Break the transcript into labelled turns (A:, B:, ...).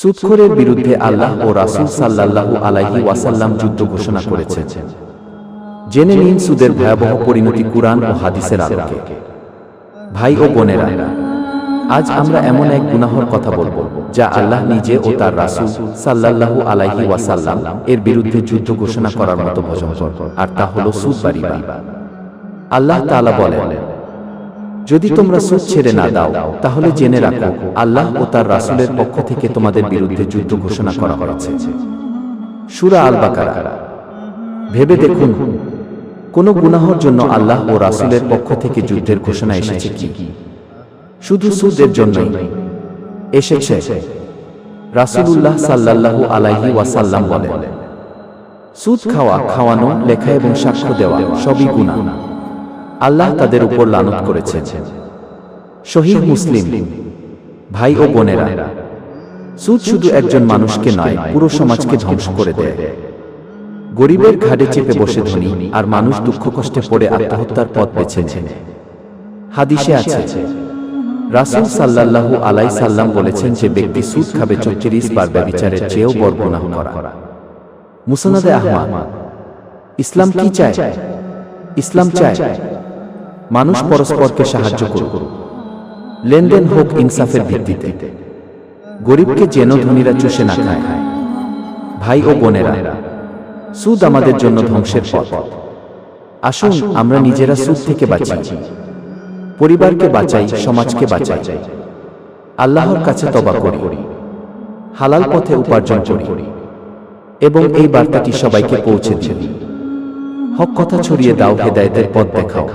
A: সুদখোরের বিরুদ্ধে আল্লাহ ও রাসূল সাল্লাল্লাহু আলাইহি ওয়াসাল্লাম যুদ্ধ ঘোষণা করেছেন। জেনে নিন সুদের ভয়াবহ পরিণতি কুরআন ও হাদিসের আলোকে। ভাই ও বোনেরা, আজ আমরা এমন এক গুনাহর কথা বলব, যা আল্লাহ নিজে ও তার রাসূল সাল্লাল্লাহু আলাইহি ওয়াসাল্লাম এর বিরুদ্ধে যুদ্ধ ঘোষণা করার মতো ভজনকর, আর তা হলো সুদ বাড়িবা আল্লাহ তাআলা বলেন যদি তোমরা সুদ ছেড়ে না দাও তাহলে জেনে রাখো আল্লাহ ও তার রাসূলের পক্ষ থেকে তোমাদের বিরুদ্ধে যুদ্ধ ঘোষণা করা হয়েছে। সূরা আল বাকারা ভেবে দেখুন কোন গুনাহর জন্য আল্লাহ ও রাসূলের পক্ষ থেকে যুদ্ধের ঘোষণা এসেছে কি? শুধু সুদের জন্যই এসেছে। রাসূলুল্লাহ সাল্লাল্লাহু আলাইহি ওয়াসাল্লাম বলেন সুদ খাওয়া খাওয়ানো লেখা এবং সাক্ষ্য দেওয়া সবই গুনাহ। আল্লাহ তাদের উপর লানত করেছেন। শহীদ মুসলিম ভাই ও বোনেরা সুদ শুধু একজন মানুষকে নয় পুরো সমাজকে ধ্বংস করে দেয়। গরিবের ঘাড়ে চেপে বসে ধনী আর মানুষ দুঃখ কষ্টে পড়ে আত্মহত্যার পথ বেছে হাদিসে আছে রাসূল সাল্লাল্লাহু আলাই সাল্লাম বলেছেন যে ব্যক্তি সুদ খাবে চল্লিশ বার ব্যবিচারের চেয়েও বড় গুনাহ করা। মুসনাদে আহমদ ইসলাম কি চায়? ইসলাম চায়? মানুষ পরস্পরকে সাহায্য করুক। লেনদেন হোক ইনসাফের ভিত্তিতে। গরিবকে যেন ধনীরা চষে না খায়। ভাই ও বোনেরা, সুদ আমাদের জন্য ধ্বংসের পথ। আসুন আমরা নিজেরা সুদ থেকে বাঁচি। পরিবারকে বাঁচাই, সমাজকে বাঁচাই। আল্লাহর কাছে তবা করি। হালাল পথে উপার্জন করি। এবং এই বার্তাটি সবাইকে পৌঁছে দিই। হক কথা ছড়িয়ে দাও, হেদায়েতের পথ দেখাও।